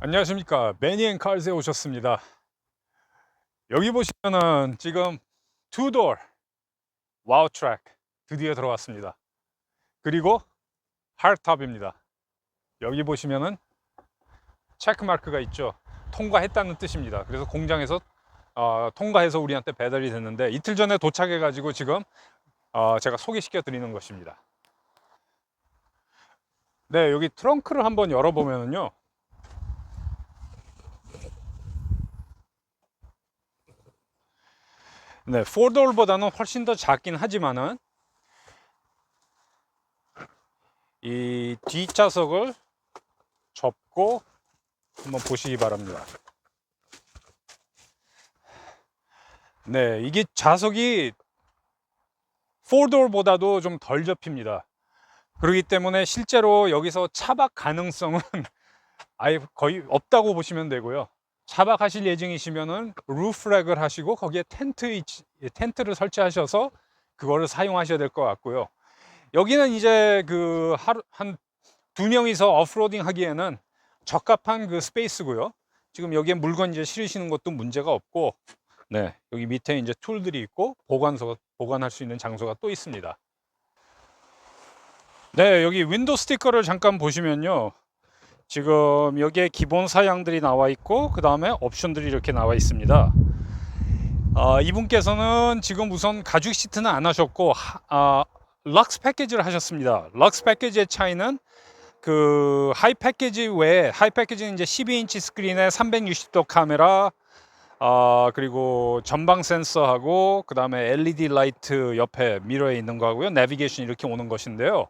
안녕하십니까. 매니앤칼스에 오셨습니다. 여기 보시면은 지금 투돌 와우 트랙 드디어 들어왔습니다. 그리고 하드탑입니다. 여기 보시면은 체크 마크가 있죠. 통과했다는 뜻입니다. 그래서 공장에서 어, 통과해서 우리한테 배달이 됐는데 이틀 전에 도착해 가지고 지금 어, 제가 소개시켜 드리는 것입니다. 네 여기 트렁크를 한번 열어보면은요 네, 4돌보다는 훨씬 더 작긴 하지만은 이 뒷좌석을 접고 한번 보시기 바랍니다. 네, 이게 좌석이 4돌보다도 좀 덜 접힙니다. 그렇기 때문에 실제로 여기서 차박 가능성은 아예 거의 없다고 보시면 되고요. 차박하실 예정이시면은 루프렉을 하시고 거기에 텐트 텐트를 설치하셔서 그거를 사용하셔야 될 것 같고요. 여기는 이제 그 한 두 명이서 오프로딩 하기에는 적합한 그 스페이스고요. 지금 여기에 물건 이제 실으시는 것도 문제가 없고, 네 여기 밑에 이제 툴들이 있고 보관소 보관할 수 있는 장소가 또 있습니다. 네 여기 윈도우 스티커를 잠깐 보시면요. 지금 여기에 기본 사양들이 나와 있고 그 다음에 옵션들이 이렇게 나와 있습니다. 어, 이분께서는 지금 우선 가죽 시트는 안 하셨고 하, 어, 럭스 패키지를 하셨습니다. 럭스 패키지의 차이는 그 하이 패키지 외에 하이 패키지는 이제 12인치 스크린에 360도 카메라 어, 그리고 전방 센서하고 그 다음에 LED 라이트 옆에 미러에 있는 거하고요. 내비게이션 이렇게 오는 것인데요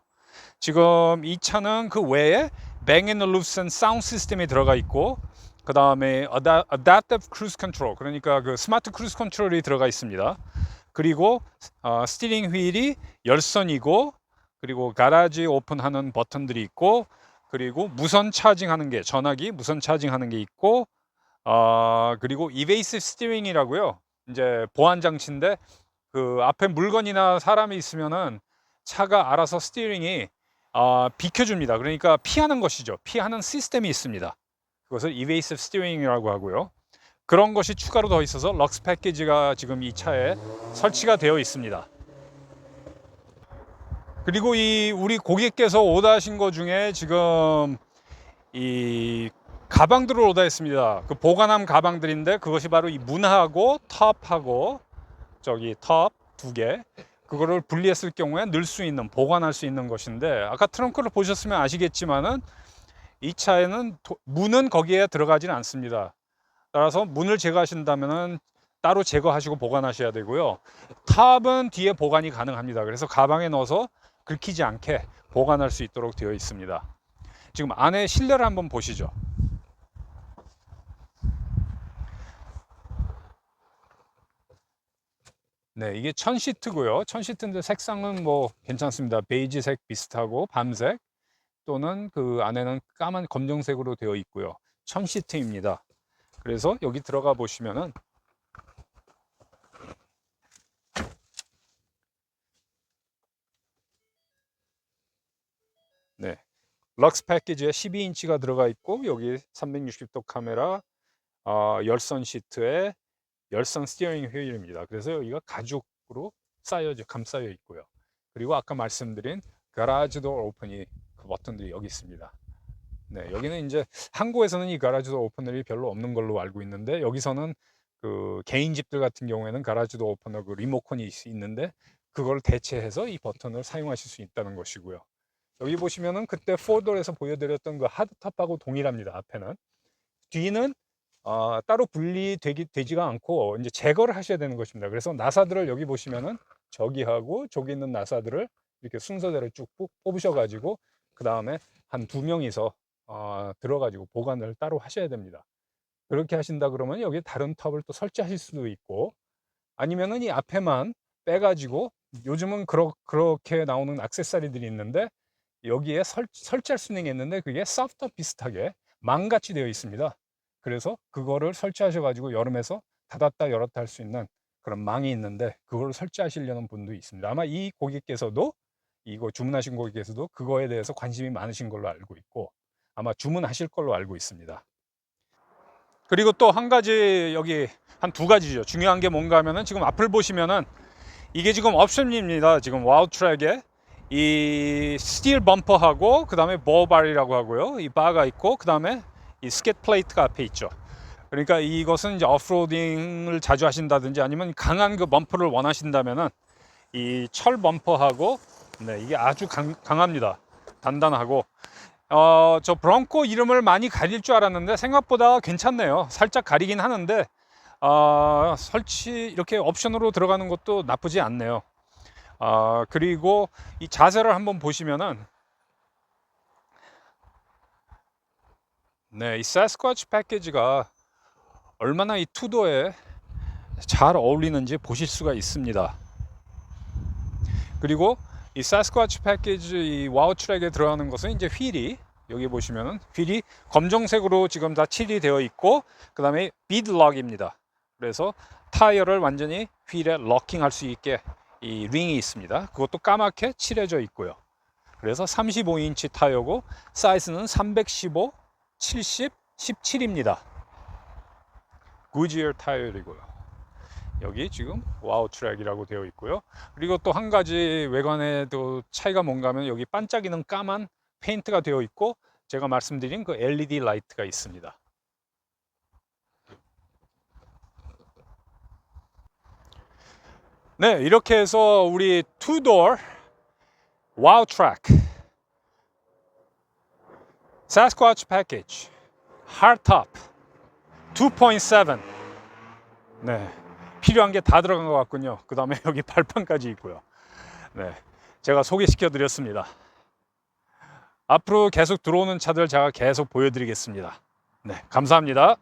지금 이 차는 그 외에 Olufsen 사운드 시스템이 들어가 있고 그 다음에 Adaptive Cruise Control 그러니까 그 스마트 크루즈 컨트롤이 들어가 있습니다. 그리고 어, 스티링 휠이 열선이고 그리고 가라지 오픈하는 버튼들이 있고 그리고 무선 차징하는 게 전화기 무선 차징하는 게 있고 어, 그리고 이베이스 스티링이라고요. 이제 보안 장치인데 그 앞에 물건이나 사람이 있으면은 차가 알아서 스티링이 어, 비켜줍니다. 그러니까 피하는 것이죠. 피하는 시스템이 있습니다. 그것을 evasive steering이라고 하고요. 그런 것이 추가로 더 있어서 럭스 패키지가 지금 이 차에 설치가 되어 있습니다. 그리고 이 우리 고객께서 오다하신 것 중에 지금 이 가방들을 오다했습니다. 그 보관함 가방들인데 그것이 바로 이 문하고 톱하고 저기 톱두 개, 그거를 분리했을 경우에 넣을 수 있는 보관할 수 있는 것인데 아까 트렁크를 보셨으면 아시겠지만은 이 차에는 도, 문은 거기에 들어가지는 않습니다. 따라서 문을 제거하신다면은 따로 제거하시고 보관하셔야 되고요. 탑은 뒤에 보관이 가능합니다. 그래서 가방에 넣어서 긁히지 않게 보관할 수 있도록 되어 있습니다. 지금 안에 실내를 한번 보시죠. 네, 이게 천 시트고요. 천 시트인데 색상은 뭐 괜찮습니다. 베이지색 비슷하고 밤색 또는 그 안에는 까만 검정색으로 되어 있고요. 천 시트입니다. 그래서 여기 들어가 보시면은 네. 럭스 패키지에 12인치가 들어가 있고 여기 360도 카메라 어, 열선 시트에 열선 스티어링 휠입니다. 그래서 여기가 가죽으로 쌓여져 감싸여 있고요. 그리고 아까 말씀드린 가라지 도어 오픈이 그 버튼들이 여기 있습니다. 네, 여기는 이제 한국에서는 이 가라지 도어 오픈이 별로 없는 걸로 알고 있는데 여기서는 그 개인 집들 같은 경우에는 가라지 도어 오픈어 그 리모컨이 있는데 그걸 대체해서 이 버튼을 사용하실 수 있다는 것이고요. 여기 보시면은 그때 포돌에서 보여드렸던 그 하드탑하고 동일합니다. 앞에는 뒤는 어, 따로 분리되기 되지가 않고 이제 제거를 하셔야 되는 것입니다. 그래서 나사들을 여기 보시면은 저기하고 저기 있는 나사들을 이렇게 순서대로 쭉 뽑으셔 가지고 그 다음에 한 두 명이서 어, 들어가지고 보관을 따로 하셔야 됩니다. 그렇게 하신다 그러면 여기 다른 탑을 또 설치하실 수도 있고 아니면은 이 앞에만 빼가지고 요즘은 그러, 그렇게 나오는 악세사리들이 있는데 여기에 설, 설치할 수 있는 게 있는데 그게 소프트 비슷하게 망같이 되어 있습니다. 그래서 그거를 설치하셔 가지고 여름에서 닫았다 열었다 할 수 있는 그런 망이 있는데 그걸 설치하시려는 분도 있습니다. 아마 이 고객께서도 이거 주문하신 고객께서도 그거에 대해서 관심이 많으신 걸로 알고 있고 아마 주문하실 걸로 알고 있습니다. 그리고 또 한 가지 여기 한 두 가지죠. 중요한 게 뭔가 하면은 지금 앞을 보시면은 이게 지금 옵션입니다. 지금 와우 트랙에 이 스틸 범퍼하고 그 다음에 버발이라고 하고요. 이 바가 있고 그 다음에 이 스켓 플레이트가 앞에 있죠. 그러니까 이것은 이제 오프로딩을 자주 하신다든지 아니면 강한 그 범퍼를 원하신다면은 이 철 범퍼하고 네, 이게 아주 강, 강합니다. 단단하고 어, 저 브롱코 이름을 많이 가릴 줄 알았는데 생각보다 괜찮네요. 살짝 가리긴 하는데 어, 설치 이렇게 옵션으로 들어가는 것도 나쁘지 않네요. 아, 그리고 이 자세를 한번 보시면은 네, 이 사스쿼치 패키지가 얼마나 이 투도에 잘 어울리는지 보실 수가 있습니다. 그리고 이 사스쿼치 패키지 이 와우 트랙에 들어가는 것은 이제 휠이 여기 보시면은 휠이 검정색으로 지금 다 칠이 되어 있고 그 다음에 비드 럭입니다. 그래서 타이어를 완전히 휠에 럭킹할 수 있게 이 링이 있습니다. 그것도 까맣게 칠해져 있고요. 그래서 35인치 타이어고 사이즈는 315, 70, 17입니다. 구지어 타이어이고요. 여기 지금 와우 트랙이라고 되어 있고요. 그리고 또 한 가지 외관에도 차이가 뭔가 하면 여기 반짝이는 까만 페인트가 되어 있고 제가 말씀드린 그 LED 라이트가 있습니다. 네, 이렇게 해서 우리 투도어 와우 트랙 사스쿼치 패키지 하드탑 2.7 네, 필요한 게 다 들어간 것 같군요. 그 다음에 여기 발판까지 있고요. 네, 제가 소개시켜 드렸습니다. 앞으로 계속 들어오는 차들 제가 계속 보여드리겠습니다. 네, 감사합니다.